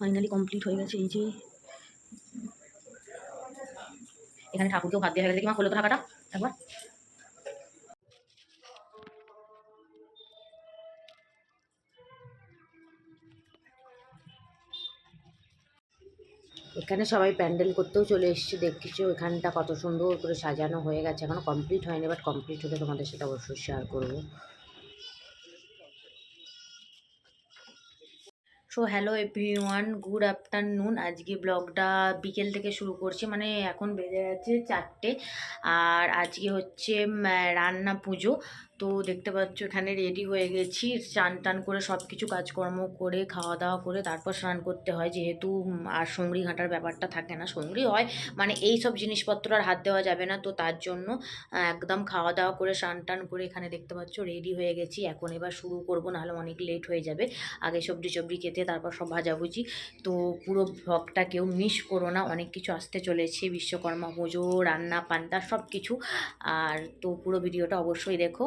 Finally complete হয়ে গেছে, এই যে। এখানে ঠাকুরকেও ভাত দেওয়া হয়ে গেছে। কিমা খোলো তো ঢাকাটা একবার। এখানে সবাই প্যান্ডেল করতেও চলে এসেছে, দেখছ এখানটা কত সুন্দর করে সাজানো হয়ে গেছে। এখনও কমপ্লিট হয়নি বাট কমপ্লিট হলে তোমাদের সেটা অবশ্যই শেয়ার করব। So hello everyone good afternoon আজকে ব্লগটা বিকেল থেকে শুরু করছি মানে এখন বেজে যাচ্ছে চারটে। আর আজকে হচ্ছে রান্না পুজো। তো দেখতে পাচ্ছ এখানে রেডি হয়ে গেছি। স্নান টান করে সব কিছু কাজকর্ম করে খাওয়া দাওয়া করে তারপর স্নান করতে হয়। যেহেতু আর সঙ্গড়ি ঘাঁটার ব্যাপারটা থাকে না সঙ্গড়ি হয়। মানে এই সব জিনিসপত্র আর হাত দেওয়া যাবে না। তো তার জন্য একদম খাওয়া দাওয়া করে, স্নান টান করে এখানে দেখতে পাচ্ছ রেডি হয়ে গেছি। এখন এবার শুরু করব, নাহলে অনেক লেট হয়ে যাবে। আগে সবজি সবজি খেতে, তারপর সব ভাজাভুজি। তো পুরো ভ্লগটা কেউ মিস করো না। অনেক কিছু আসতে চলেছে। বিশ্বকর্মা পুজো, রান্না, পান্তা সব কিছু আর তো পুরো ভিডিওটা অবশ্যই দেখো।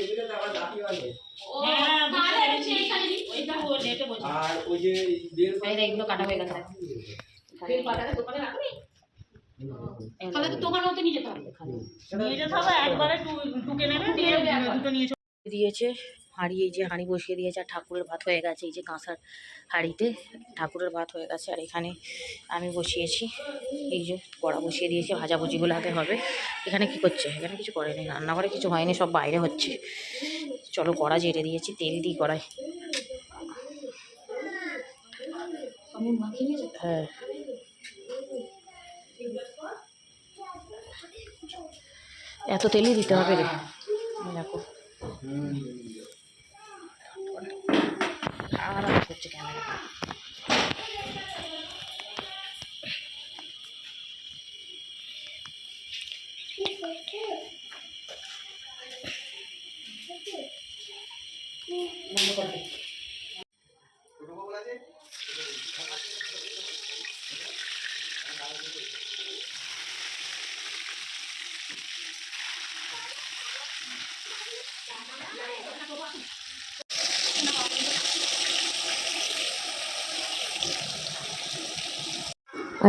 এগুলোতে আমার দাঁড়িয়ে আছে আর ওই যে এগুলো কাটা হয়ে গেছে। তাহলে তো দোকানে হতে নিয়ে যেতে হবে। নিয়ে যেতে হবে একবারে টুকে নেবে দিয়ে দুটো নিয়ে দিয়েছে হাঁড়ি এই যে হাঁড়ি বসিয়ে দিয়েছে আর ঠাকুরের ভাত হয়ে গেছে এই যে কাঁসার হাঁড়িতে ঠাকুরের ভাত হয়ে গেছে আর এখানে আমি বসিয়েছি এই যে কড়া বসিয়ে দিয়েছি ভাজাভুজিগুলো আগে হবে। এখানে কি করছে? এখানে কিছু করেনি রান্নাঘরে কিছু হয়নি সব বাইরে হচ্ছে। চলো কড়া জেরে দিয়েছি তেল দিই কড়াই হ্যাঁ। এত তেলই দিতে হবে রে এই দেখো আরাম করছে ক্যামেরা বন্ধ করে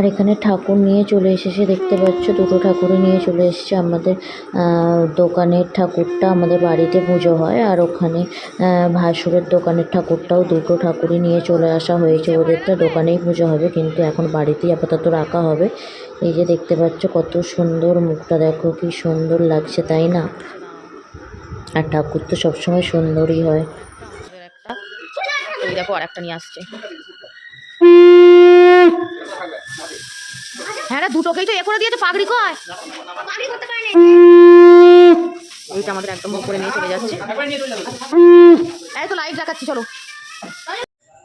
আর এখানে ঠাকুর নিয়ে চলে এসেছে, দেখতে পাচ্ছ? দুটো ঠাকুরই নিয়ে চলে এসেছে। আমাদের দোকানের ঠাকুরটা আমাদের বাড়িতে পুজো হয় আর ওখানে ভাসুরের দোকানের ঠাকুরটাও দুটো ঠাকুরই নিয়ে চলে আসা হয়েছে। ওদেরটা দোকানেই পুজো হবে, কিন্তু এখন বাড়িতেই আপাতত রাখা হবে। এই যে দেখতে পাচ্ছ, কত সুন্দর মুখটা, দেখো কি সুন্দর লাগছে, তাই না? আর ঠাকুর তো সবসময় সুন্দরই হয়। দেখো আর একটা নিয়ে আসছে। হ্যাঁ দুটোকেই তো এ করে দিয়েছে পাগড়ি কয় এইটা আমাদের একদম উপরে নিয়ে চলে যাচ্ছে। এই তো লাইভ দেখাচ্ছি চলো।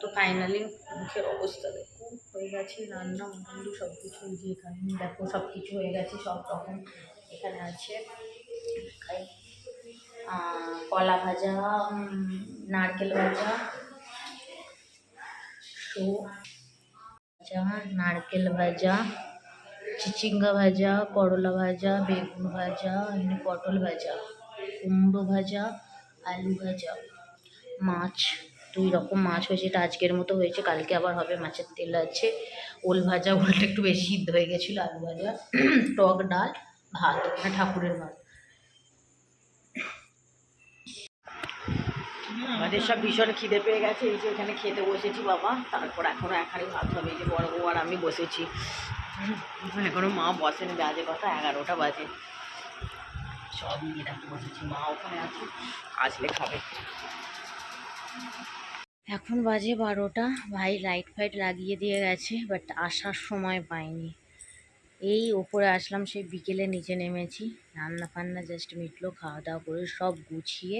তো ফাইনালি মুখের অবস্থা দেখো হয়ে গেছে রান্না মোটামুটি সব কিছু যে এখানে দেখো সব কিছু হয়ে গেছে সব রকম এখানে আছে। খাই। কলা ভাজা নারকেল ভাজা শো ভাজা নারকেল ভাজা চিচিঙ্গা ভাজা, করলা ভাজা, বেগুন ভাজা, এমনি পটল ভাজা, কুমড়ো ভাজা, আলু ভাজা। মাছ, দুই রকম মাছ হয়েছে, এটা আজকের মতো হয়েছে, কালকে আবার হবে, মাছের তেল আছে। ওল ভাজা, ওলটা একটু বেশি সিদ্ধ হয়ে গেছিল, আলু ভাজা, টক ডাল, ভাত ওখানে ঠাকুরের ভাত। আমাদের সব ভীষণ খিদে পেয়ে গেছে, এই যে এখানে খেতে বসেছি বাবা, তারপর এখনও এখানে ভাত হবে, এই যে বড় বউ আর আমি বসেছি। এখনও মা বসেনি বাজে কথা, এগারোটা বাজে। সব নিয়ে বসেছি, মা ওখানে আছে, আসলে খাবে। এখন বাজে বারোটা, ভাই লাইট ফাইট লাগিয়ে দিয়ে গেছে বাট আসার সময় পাইনি। এই ওপরে আসলাম, সেই বিকেলে নিচে নেমেছি রান্না ফান্না জাস্ট মিটলো খাওয়া দাওয়া করে সব গুছিয়ে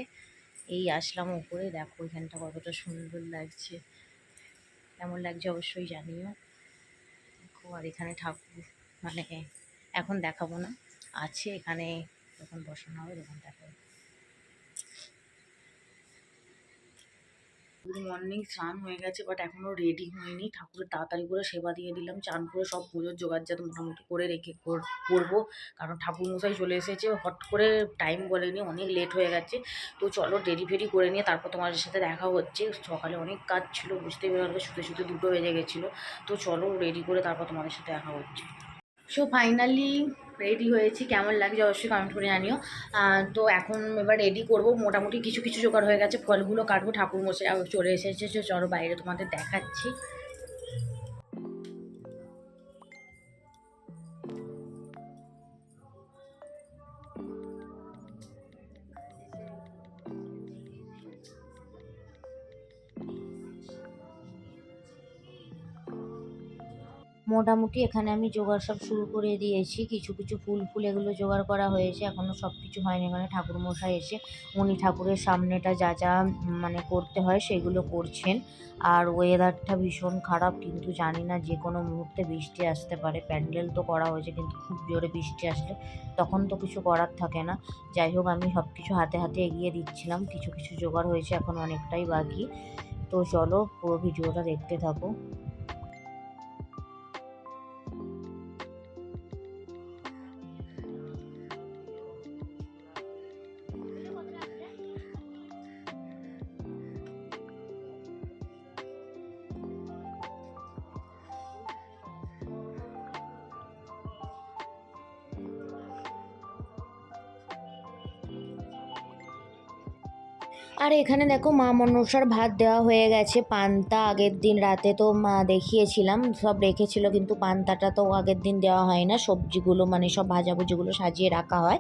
এই আসলাম ওপরে। দেখো এখানটা কতটা সুন্দর লাগছে। কেমন লাগছে অবশ্যই জানিও। আর এখানে ঠাকুর মানে এখন দেখাবো না। আছে এখানে যখন বসানো হবে তখন দেখাবো। গুড মর্নিং স্নান হয়ে গেছে বাট এখনও রেডি হয়নি। ঠাকুরের তাড়াতাড়ি করে সেবা দিয়ে দিলাম, চান করে সব পুজোর জোগাড় যাতে মোটামুটি করে রেখে কর- করব। কারণ ঠাকুর মশাই চলে এসেছে, হট করে টাইম বলেনি, অনেক লেট হয়ে গেছে। তো চলো দেরি ফেরি করে নিয়ে তারপর তোমাদের সাথে দেখা হচ্ছে। সকালে অনেক কাজ ছিল বুঝতেই পারবে শুতে শুতে দুটো বেজে গেছিল। তো চলো রেডি করে তারপর তোমাদের সাথে দেখা হচ্ছে। সো ফাইনালি রেডি হয়েছি, কেমন লাগছে অবশ্যই কমেন্ট করে জানিও। তো এখন এবার রেডি করব। মোটামুটি কিছু কিছু জোগাড় হয়ে গেছে। ফলগুলো কাটবো ঠাকুর মশাই চলে এসেছে। চলো বাইরে তোমাদের দেখাচ্ছি। মোটামুটি এখানে আমি জোগাড় সব শুরু করে দিয়েছি। কিছু কিছু ফুল ফুল এগুলো জোগাড় করা হয়েছে। এখনও সব কিছু হয়নি। এখানে ঠাকুরমশাই এসে উনি ঠাকুরের সামনেটা যা যা মানে করতে হয় সেগুলো করছেন। আর ওয়েদারটা ভীষণ খারাপ, কিন্তু জানি না যে কোনো মুহূর্তে বৃষ্টি আসতে পারে। প্যান্ডেল তো করা হয়েছে, কিন্তু খুব জোরে বৃষ্টি আসলে তখন তো কিছু করার থাকে না। যাই হোক, আমি সব কিছু হাতে হাতে এগিয়ে দিচ্ছিলাম। কিছু কিছু জোগাড় হয়েছে, এখন অনেকটাই বাকি। তো চলো পুরো ভিডিওটা দেখতে থাকো। এখানে দেখো মা মনসার ভাত দেওয়া হয়ে গেছে, পান্তা আগের দিন রাতে তো মা দেখিয়েছিলাম, সব রেখেছিল কিন্তু পান্তাটা তো আগের দিন দেওয়া হয় না, সবজিগুলো মানে সব ভাজাভুজিগুলো সাজিয়ে রাখা হয়।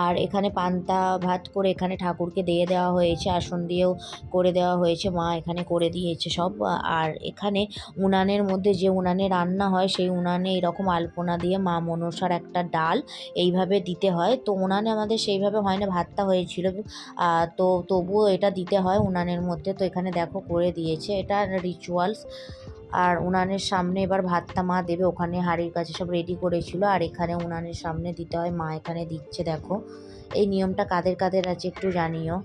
আর এখানে পান্তা ভাত করে এখানে ঠাকুরকে দিয়ে দেওয়া হয়েছে, আসন দিয়েও করে দেওয়া হয়েছে, মা এখানে করে দিয়েছে সব। আর এখানে উনানের মধ্যে যে উনানে রান্না হয়, সেই উনানে এরকম আলপনা দিয়ে মা মনসার একটা ডাল এইভাবে দিতে হয়। তো উনানে আমাদের সেইভাবে হয় না, ভাতটা হয়েছিল। তো তবুও এটা দিতে হয় উনানের মধ্যে। তো এখানে দেখো করে দিয়েছে। এটা রিচুয়ালস আর উনানের সামনে এবার ভাতটা মা দেবে। ওখানে হাড়ির কাছে সব রেডি করেছিল। আর এখানে উনানের সামনে দিতে হয়। মা এখানে দিচ্ছে, দেখো। এই নিয়মটা কাদের কাদের আছে একটু জানিও।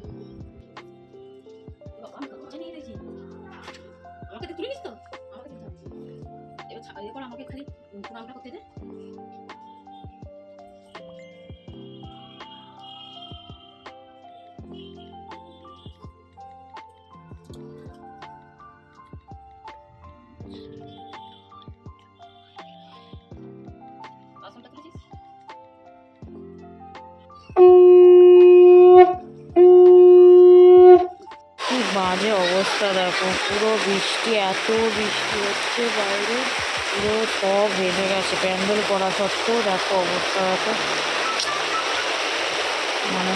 অবস্থা দেখো, পুরো বৃষ্টি, এত বৃষ্টি হচ্ছে বাইরে, পুরো সব ভেঙে গেছে। প্যান্ডেল করা সত্ত্বেও দেখো অবস্থা দেখো। মানে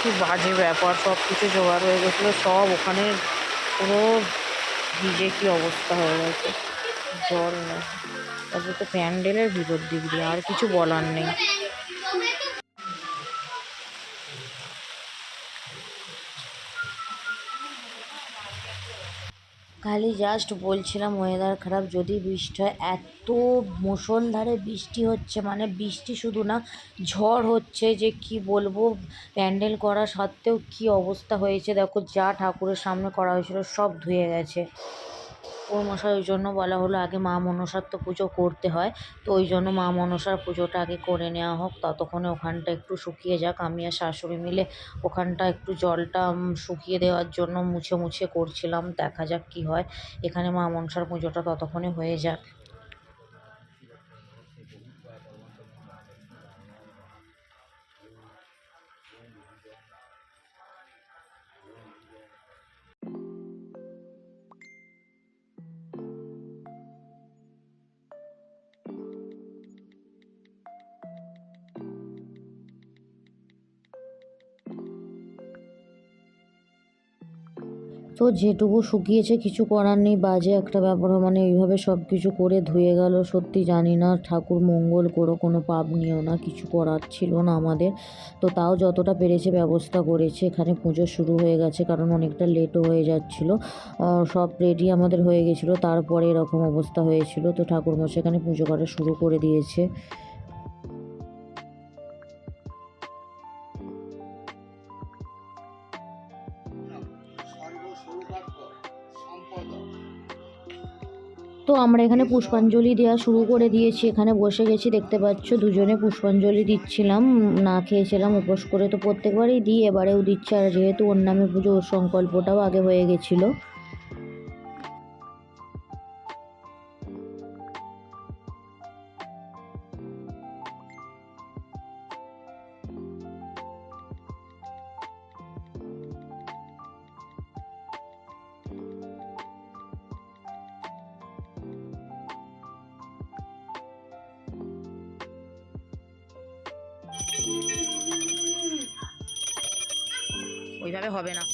কি বাজে ব্যাপার, সব কিছু জোগাড় হয়ে গেছিল, সব ওখানে পুরো ভিজে কি অবস্থা হয়ে গেছে। জল না তারপর তো প্যান্ডেলের ভিতর দিক দিয়ে আর কিছু বলার নেই। খালি জাস্ট বলছিলাম ওয়েদার খারাপ, যদি বৃষ্টি হয়, এত মুষলধারে বৃষ্টি হচ্ছে মানে বৃষ্টি শুধু না, ঝড় হচ্ছে যে কি বলব, প্যান্ডেল করা সত্ত্বেও কি অবস্থা হয়েছে, দেখো যা ঠাকুরের সামনে করা হয়েছিল, সব ধুয়ে গেছে। মশাই ওই জন্য বলা হলো, আগে মা মনসার তো পুজো করতে হয়। তো ওই জন্য মা মনসার পুজোটা আগে করে নেওয়া হোক, ততক্ষণে ওখানটা একটু শুকিয়ে যাক। আমি আর শাশুড়ি মিলে ওখানটা একটু জলটা শুকিয়ে দেওয়ার জন্য মুছে মুছে করছিলাম। দেখা যাক কি হয়। এখানে মা মনসার পুজোটা ততক্ষণে হয়ে যাক। তো যেটুকু শুকিয়েছে কিছু করার নেই, বাজে একটা ব্যাপার মানে এইভাবে সব কিছু করে ধুয়ে গেল, সত্যি জানি না। ঠাকুর মঙ্গল করো, কোনো পাপ নিও না, কিছু করার ছিল না আমাদের। তো তাও যতটা পেরেছে ব্যবস্থা করেছে। এখানে পুজো শুরু হয়ে গেছে, কারণ অনেকটা লেটও হয়ে যাচ্ছিল। সব রেডি আমাদের হয়ে গেছিল, তারপরে এরকম অবস্থা হয়েছিল। তো ঠাকুরমশাই এখানে পুজো করা শুরু করে দিয়েছে। তো আমরা এখানে পুষ্পাঞ্জলি দেওয়া শুরু করে দিয়েছি। এখানে বসে গেছি, দেখতে পাচ্ছ, দুজনে পুষ্পাঞ্জলি দিচ্ছিলাম, না খেয়েছিলাম, উপোস করে তো প্রত্যেকবারই দিই, এবারেও দিচ্ছে। আর যেহেতু ওর নামে পুজো, ওর সংকল্পটাও আগে হয়ে গেছিল। ওইভাবে হবে না।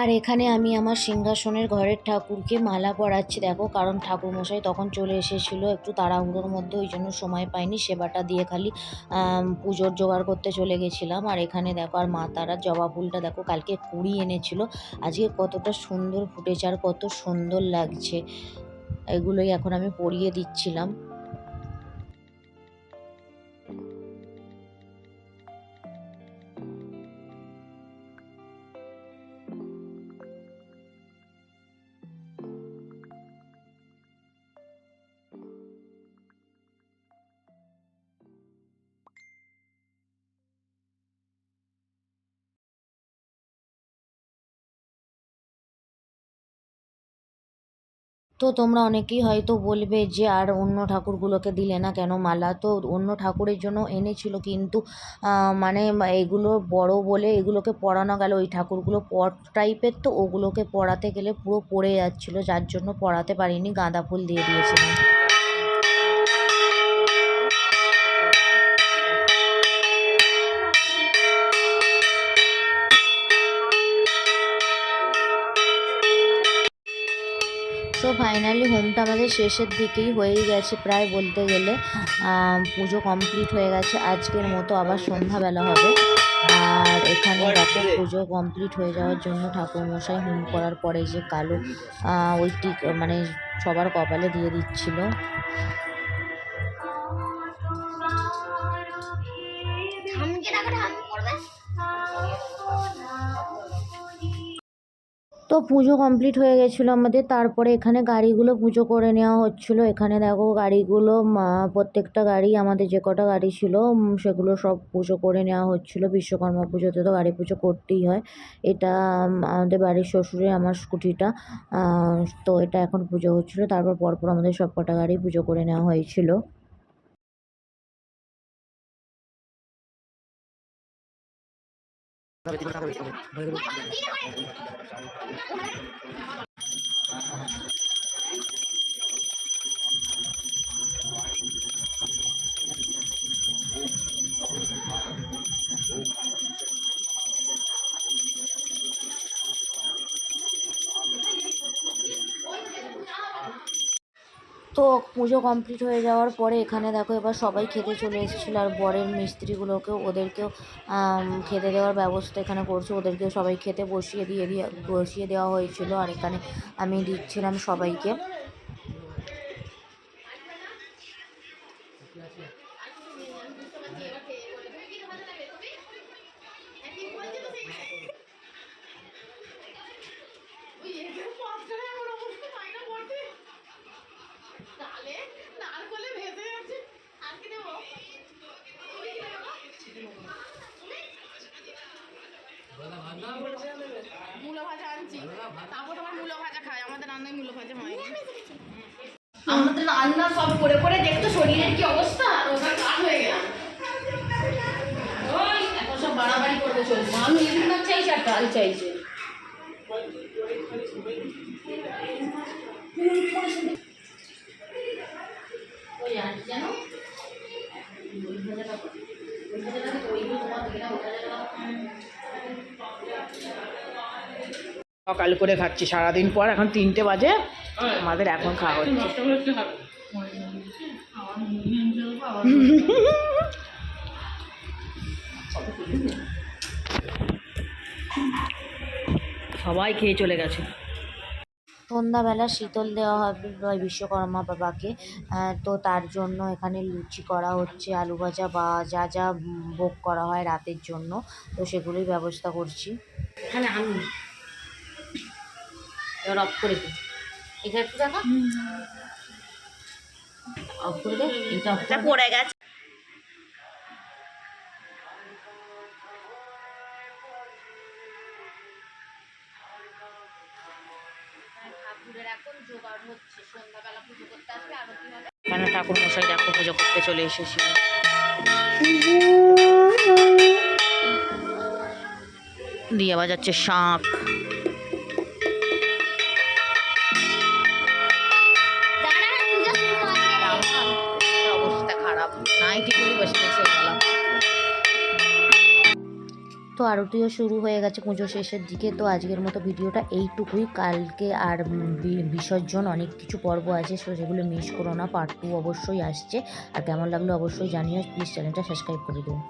আর এখানে আমি আমার সিংহাসনের ঘরের ঠাকুরকে মালা পরাচ্ছি, দেখো, কারণ ঠাকুরমশাই তখন চলে এসেছিল, একটু তাড়াহুড়োর মধ্যে, ওই জন্য সময় পাইনি, সেবাটা দিয়ে খালি পুজোর জোগাড় করতে চলে গেছিলাম। আর এখানে দেখো, আর মা তারা জবা ফুলটা দেখো, কালকে কুড়ি এনেছিল, আজকে কতটা সুন্দর ফুটেছে আর কত সুন্দর লাগছে। এগুলোই এখন আমি পরিয়ে দিচ্ছিলাম। তো তোমরা অনেকেই হয়তো বলবে যে, আর অন্য ঠাকুরগুলোকে দিলে না কেন মালা? তো অন্য ঠাকুরের জন্য এনেছিল কিন্তু মানে এগুলো বড় বলে এগুলোকে পরানো গেল। ওই ঠাকুরগুলো পট টাইপের তো, ওগুলোকে পড়াতে গেলে পুরো পড়ে যাচ্ছিল। যার জন্য পড়াতে পারিনি, গাঁদা ফুল দিয়ে দিয়েছিলাম। ফাইনালি হোমটা আমাদের শেষের দিকেই হয়েই গেছে প্রায় বলতে গেলে। পুজো কমপ্লিট হয়ে গেছে। আজকের মতো আবার সন্ধ্যাবেলা হবে। আর এখানে দেখো পুজো কমপ্লিট হয়ে যাওয়ার জন্য ঠাকুরমশাই হোম করার পরে যে কালো ওইটি ওই টিক মানে সবার কপালে দিয়ে দিচ্ছিল। তো পুজো কমপ্লিট হয়ে গেছিল আমাদের, তারপরে এখানে গাড়িগুলো পুজো করে নেওয়া হচ্ছিল। এখানে দেখো গাড়িগুলো প্রত্যেকটা গাড়ি, আমাদের যে কটা গাড়ি ছিল সেগুলো সব পুজো করে নেওয়া হচ্ছিল। বিশ্বকর্মা পুজোতে তো গাড়ি পুজো করতেই হয়। এটা আমাদের বাড়ির শ্বশুরে, আমার স্কুটিটা তো এটা এখন পুজো হচ্ছিল। তারপর পরপর আমাদের সব কটা গাড়ি পুজো করে নেওয়া হয়েছিল। তবে কথা বলতে তো পুজো কমপ্লিট হয়ে যাওয়ার পরে এখানে দেখো এবার সবাই খেতে চলে এসেছিল আর বরের মিস্ত্রিগুলোকেও ওদেরকেও খেতে দেওয়ার ব্যবস্থা এখানে করছে। ওদেরকেও সবাই খেতে বসিয়ে দিয়ে দিয়ে, বসিয়ে দেওয়া হয়েছিল। আর এখানে আমি দিচ্ছিলাম সবাইকে খাচ্ছি তারপর তোমার মূলো ভাজা খায় আমাদের রান্নায় মূলো ভাজা হয় আমাদের রান্না সব করে করে দেখতো শরীরের কি অবস্থা আর ওটা কাঠ হয়ে গেলাম ওই এখন সব বাড়াবাড়ি করতে চলছে। আমি ইলিশ মাছ চাইছি আর ডাল চাইছে। ওই আন্টি জানো? ওই ভাজাটা ওই ভাজাটা ওইগুলো তোমার দিকে না ওই সকাল করে খাচ্ছি সারাদিন পর এখন তিনটে বাজে। আমাদের এখন খাওয়া হচ্ছে। সবাই খেয়ে চলে গেছে। সন্ধ্যাবেলা শীতল দেওয়া হবে বিশ্বকর্মা বাবাকে। তো তার জন্য এখানে লুচি করা হচ্ছে আলু ভাজা বা যা যা ভোগ করা হয় রাতের জন্য তো সেগুলোই ব্যবস্থা করছি। এখানে আমি। এবার অফ করে দে এখানে একটু দেখা অফ করে দে এটা অফ পড়ে গেছে। এখানে ঠাকুর মশাই দেখো পুজো করতে চলে এসেছি। দিয়ে বাজাচ্ছে শাঁখ। তো আরতিও শুরু হয়ে গেছে পুজো শেষের দিকে। তো আজকের মতো ভিডিওটা এইটুকুই। কালকে আর বিসর্জন অনেক কিছু পর্ব আছে, সো সেগুলো মিস করো না। পার্ট টু অবশ্যই আসছে। আর কেমন লাগল অবশ্যই জানিও। প্লিজ চ্যানেলটা সাবস্ক্রাইব করে দিও।